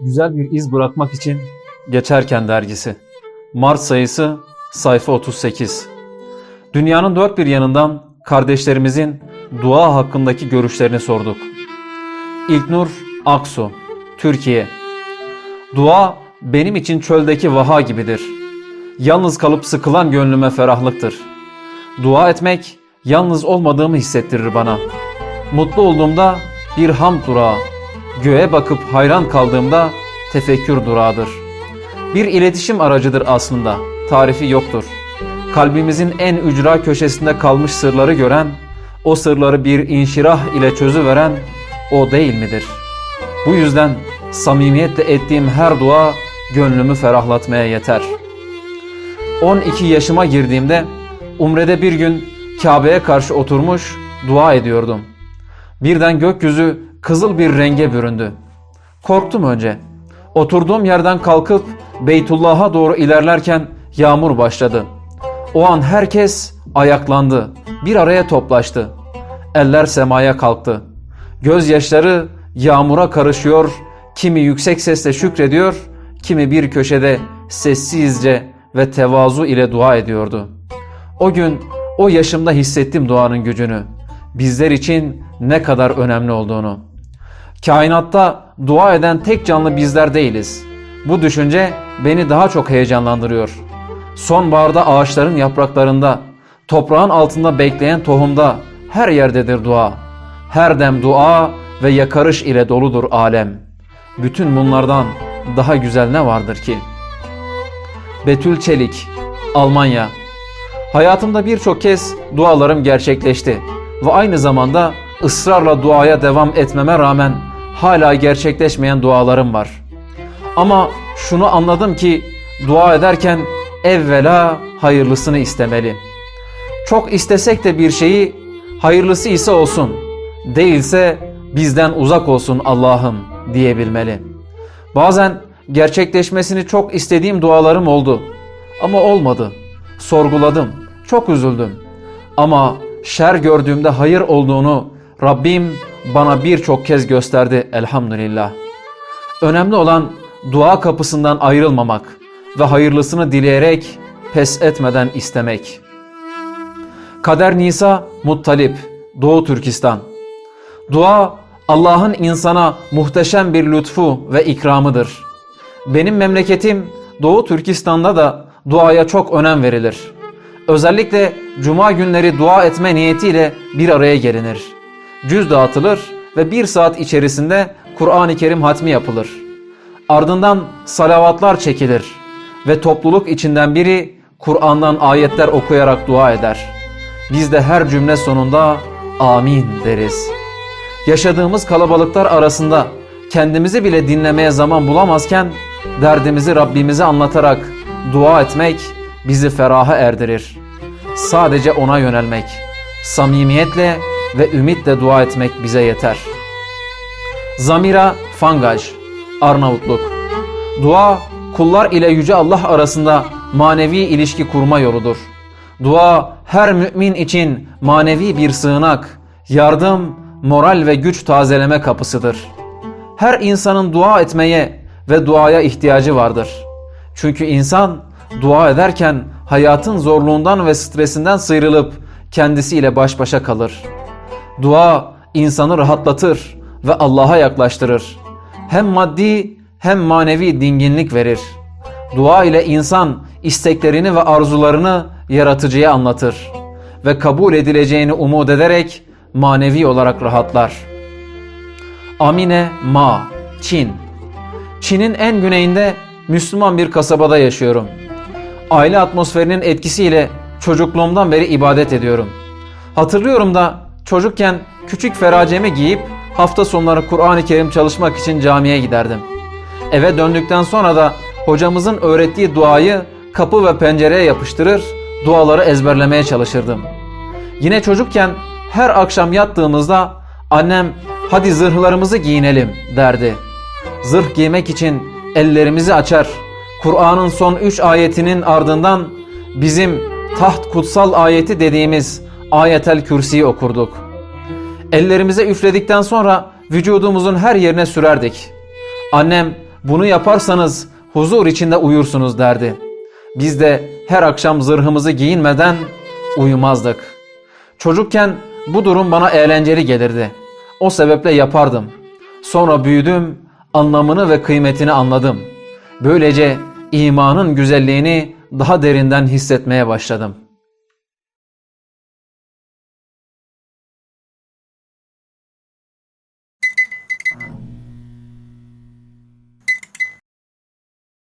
Güzel bir iz bırakmak için Geçerken dergisi. Mart sayısı sayfa 38. Dünyanın dört bir yanından kardeşlerimizin dua hakkındaki görüşlerini sorduk. İlknur Aksu, Türkiye. Dua benim için çöldeki vaha gibidir. Yalnız kalıp sıkılan gönlüme ferahlıktır. Dua etmek yalnız olmadığımı hissettirir bana. Mutlu olduğumda bir ham durağı, göğe bakıp hayran kaldığımda tefekkür durağıdır. Bir iletişim aracıdır aslında, tarifi yoktur. Kalbimizin en ücra köşesinde kalmış sırları gören, o sırları bir inşirah ile çözüveren o değil midir? Bu yüzden samimiyetle ettiğim her dua gönlümü ferahlatmaya yeter. 12 yaşıma girdiğimde Umre'de bir gün Kabe'ye karşı oturmuş dua ediyordum. Birden gökyüzü kızıl bir renge büründü. Korktum önce. Oturduğum yerden kalkıp Beytullah'a doğru ilerlerken yağmur başladı. O an herkes ayaklandı. Bir araya toplaştı. Eller semaya kalktı. Gözyaşları yağmura karışıyor, kimi yüksek sesle şükrediyor, kimi bir köşede sessizce ve tevazu ile dua ediyordu. O gün o yaşımda hissettim duanın gücünü. Bizler için ne kadar önemli olduğunu. Kainatta dua eden tek canlı bizler değiliz. Bu düşünce beni daha çok heyecanlandırıyor. Sonbaharda ağaçların yapraklarında, toprağın altında bekleyen tohumda her yerdedir dua. Her dem dua ve yakarış ile doludur alem. Bütün bunlardan daha güzel ne vardır ki? Betül Çelik, Almanya Hayatımda birçok kez dualarım gerçekleşti ve aynı zamanda ısrarla duaya devam etmeme rağmen hala gerçekleşmeyen dualarım var. Ama şunu anladım ki dua ederken evvela hayırlısını istemeli. Çok istesek de bir şeyi hayırlısı ise olsun, değilse bizden uzak olsun Allah'ım diyebilmeli. Bazen gerçekleşmesini çok istediğim dualarım oldu ama olmadı. Sorguladım, çok üzüldüm. Ama şer gördüğümde hayır olduğunu Rabbim bana birçok kez gösterdi elhamdülillah. Önemli olan dua kapısından ayrılmamak ve hayırlısını dileyerek pes etmeden istemek. Kader Nisa Muttalip, Doğu Türkistan. Dua Allah'ın insana muhteşem bir lütfu ve ikramıdır. Benim memleketim Doğu Türkistan'da da duaya çok önem verilir. Özellikle cuma günleri dua etme niyetiyle bir araya gelinir. Cüz dağıtılır ve bir saat içerisinde Kur'an-ı Kerim hatmi yapılır. Ardından salavatlar çekilir ve topluluk içinden biri Kur'an'dan ayetler okuyarak dua eder. Biz de her cümle sonunda amin deriz. Yaşadığımız kalabalıklar arasında kendimizi bile dinlemeye zaman bulamazken derdimizi Rabbimize anlatarak dua etmek bizi feraha erdirir. Sadece ona yönelmek, samimiyetle ve ümitle dua etmek bize yeter. Zamira Fangaj, Arnavutluk Dua, kullar ile Yüce Allah arasında manevi ilişki kurma yoludur. Dua, her mümin için manevi bir sığınak, yardım, moral ve güç tazeleme kapısıdır. Her insanın dua etmeye ve duaya ihtiyacı vardır. Çünkü insan dua ederken hayatın zorluğundan ve stresinden sıyrılıp kendisiyle baş başa kalır. Dua insanı rahatlatır ve Allah'a yaklaştırır. Hem maddi hem manevi dinginlik verir. Dua ile insan isteklerini ve arzularını yaratıcıya anlatır ve kabul edileceğini umut ederek manevi olarak rahatlar. Amine Ma, Çin Çin'in en güneyinde Müslüman bir kasabada yaşıyorum. Aile atmosferinin etkisiyle çocukluğumdan beri ibadet ediyorum. Hatırlıyorum da çocukken küçük feracemi giyip hafta sonları Kur'an-ı Kerim çalışmak için camiye giderdim. Eve döndükten sonra da hocamızın öğrettiği duayı kapı ve pencereye yapıştırır, duaları ezberlemeye çalışırdım. Yine çocukken her akşam yattığımızda annem hadi zırhlarımızı giyinelim derdi. Zırh giymek için ellerimizi açar, Kur'an'ın son üç ayetinin ardından bizim taht kutsal ayeti dediğimiz ayetel kürsiyi okurduk. Ellerimize üfledikten sonra vücudumuzun her yerine sürerdik. Annem Bunu yaparsanız huzur içinde uyursunuz derdi. Biz de her akşam zırhımızı giyinmeden uyumazdık. Çocukken bu durum bana eğlenceli gelirdi. O sebeple yapardım. Sonra büyüdüm, anlamını ve kıymetini anladım. Böylece imanın güzelliğini daha derinden hissetmeye başladım.